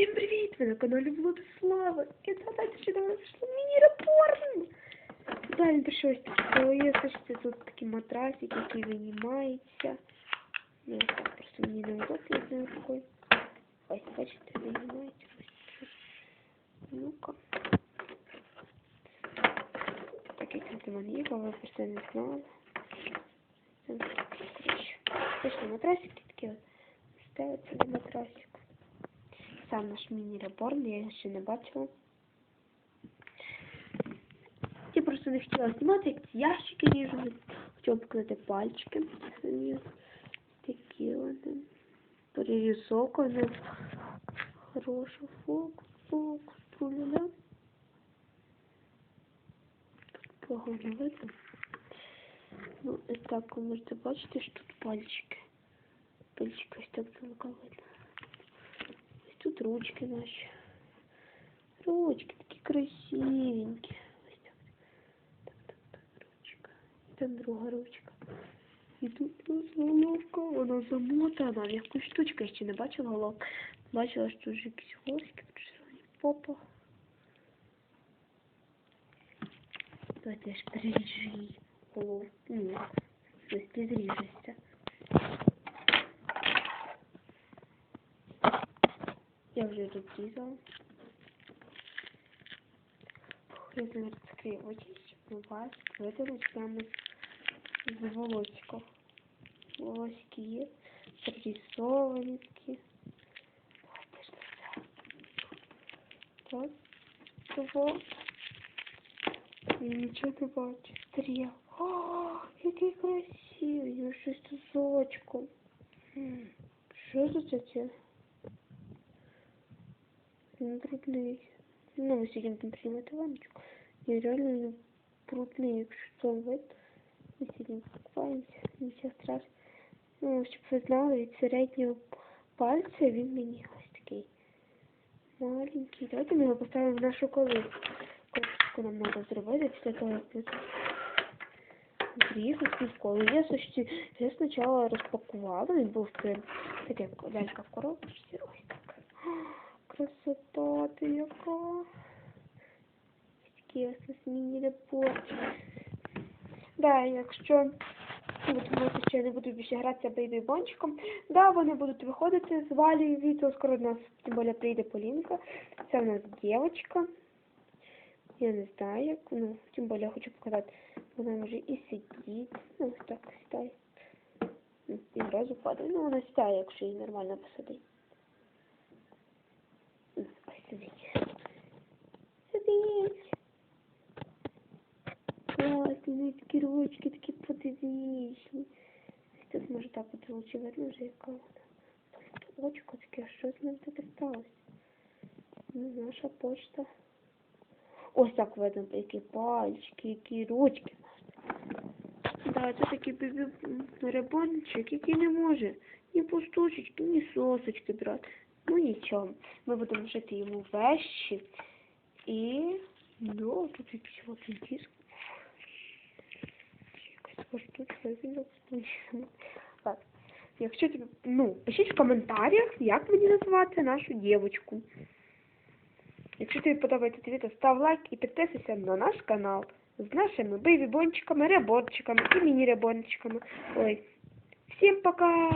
Всім привіт! Ви на каналі Владислава. І згадайте, що до мене прийшло міні-репорт. Далі прийшлось таке. Слышите, тут такий матрасик, який винімається. Ну, так просто мені неудобно, я знаю такой. Ось, бачите, винімається. Ну-ка. Такий комплімент є, бо ви просто не знали. Це, коротше, Точно, матрасики такі от. Ставиться на матрасик. Сам наш міні-реборн, я його ще не бачила. Я просто не хотіла знімати, як ці ящики ріжуть. Хотіла показати пальчики. Такі вони. Перерисовані. Хороший фокус, фокус, труля. Погано видно. Ну, і так, ви можете бачити, що тут пальчики. Пальчики ось так далеко. Ручки наші. Ручки такі красивенькі. Ось так. Так, так, так, ручка. І там друга ручка. І тут головка, вона замотана. Якусь штучку я ще не бачила головку. Бачила, що вже якісь волоски причесані. Попа. Давайте я ж переріжу її голову. Ну, ось зріжеться. Я вже розрізала. Я зараз закрию очі, щоб у вас видали прямо з волосиків. Волосики є, прорисовані такі. Давайте ж це. Так, того. Я нічого не бачу. Стріл. О, який красивий, ну щось тут з очком. М, Що за це? Він брудний. Ну, ми сьогодні там приймати ванночку. Я реально брудний, якщо це вид. Ми сьогодні купаємося, нічого страшного. Ну, щоб ви знали, від середнього пальця він мені такий маленький. Давайте ми його поставимо в нашу колиску. Колиску нам треба зробити після того, як ми приїхав в школу. Я, слушайте, я спочатку розпакувала, він був таке лялька в коробочці. Ось так. Красота ти яка. У нас міні-репорт. Да, якщо що я не буду більше гратися бейбі-бончиком, да, вони будуть виходити з Валі відео, скоро до нас, тим більше прийде Полінка. Це в нас дівчинка. Я не знаю, як, ну, тим більше я хочу показати, вона може і сидіть, ну, ось так сідає. Ну, І одразу падає. Ну, вона сідає, якщо її нормально посадить. Ну, Ось сидить. Сидить. Класні, ну, такі ручки, такі. Ось тут може так от лучше видно вже, яка вона. Очко таке, що з ним таке сталося? Ну, наша почта. Ось так видно, які пальчики, які ручки. Да, це такий бібі ребончик, який не може ні пустушечки, ні сосочки брати. Ну нічого. Ми будемо жити йому вещі. І ну, тут якийсь от диск. Якась штучка, розпущена. Так. Якщо тобі, ну, пишіть в коментарях, як мені назвати нашу дівчинку. Якщо тобі подобається це відео, став лайк і підписуйся на наш канал з нашими бейбі-бончиками, реборчиками і міні-ребончиками. Ой, всім пока!